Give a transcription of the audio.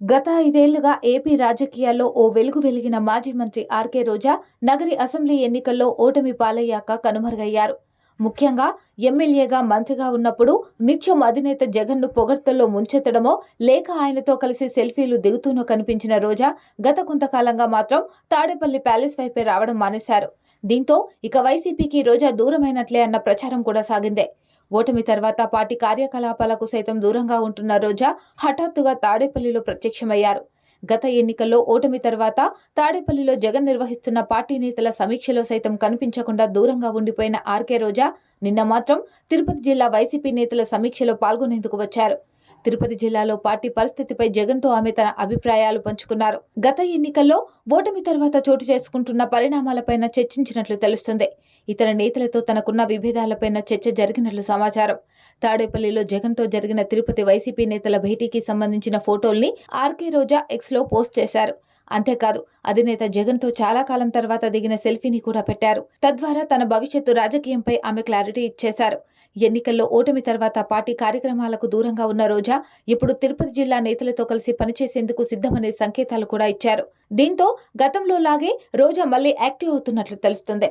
గత ఐదేళ్ళుగా ఏపీ రాజకీయాల్లో ఓ వెలుగు వెలిగిన మాజీ మంత్రి ఆర్కే రోజా నగరి అసెంబ్లీ ఎన్నికల్లో ఓటమి పాలయ్యాక కనుమరుగయ్యారు. ముఖ్యంగా ఎమ్మెల్యేగా మంత్రిగా ఉన్నప్పుడు నిత్యం అధినేత జగన్ను పొగడ్తల్లో ముంచెత్తడమో లేక ఆయనతో కలిసి సెల్ఫీలు దిగుతూనో కనిపించిన రోజా గత కొంతకాలంగా మాత్రం తాడేపల్లి ప్యాలెస్ వైపే రావడం మానేశారు. దీంతో ఇక వైసీపీకి రోజా దూరమైనట్లే అన్న ప్రచారం కూడా సాగిందే. ఓటమి తర్వాత పార్టీ కార్యకలాపాలకు సైతం దూరంగా ఉంటున్న రోజా హఠాత్తుగా తాడేపల్లిలో ప్రత్యక్షమయ్యారు. గత ఎన్నికల్లో ఓటమి తర్వాత తాడేపల్లిలో జగన్ నిర్వహిస్తున్న పార్టీ నేతల సమీక్షలో సైతం కనిపించకుండా దూరంగా ఉండిపోయిన ఆర్కే రోజా నిన్న మాత్రం తిరుపతి జిల్లా వైసీపీ నేతల సమీక్షలో పాల్గొనేందుకు వచ్చారు. తిరుపతి జిల్లాలో పార్టీ పరిస్థితిపై జగన్తో ఆమె తన అభిప్రాయాలు పంచుకున్నారు. గత ఎన్నికల్లో ఓటమి తర్వాత చోటు చేసుకుంటున్న పరిణామాలపైన చర్చించినట్లు తెలుస్తుంది. ఇతర నేతలతో తనకున్న విభేదాలపైన చర్చ జరిగినట్లు సమాచారం. తాడేపల్లిలో జగన్తో జరిగిన తిరుపతి వైసీపీ నేతల భేటీకి సంబంధించిన ఫోటోల్ని ఆర్కే రోజా ఎక్స్లో పోస్ట్ చేశారు. అంతేకాదు అధినేత జగన్తో చాలా కాలం తర్వాత దిగిన సెల్ఫీని కూడా పెట్టారు. తద్వారా తన భవిష్యత్తు రాజకీయంపై ఆమె క్లారిటీ ఇచ్చేశారు. ఎన్నికల్లో ఓటమి తర్వాత పార్టీ కార్యక్రమాలకు దూరంగా ఉన్న రోజా ఇప్పుడు తిరుపతి జిల్లా నేతలతో కలిసి పనిచేసేందుకు సిద్ధమనే సంకేతాలు కూడా ఇచ్చారు. దీంతో గతంలో లాగే రోజా మళ్ళీ యాక్టివ్ అవుతున్నట్లు తెలుస్తుంది.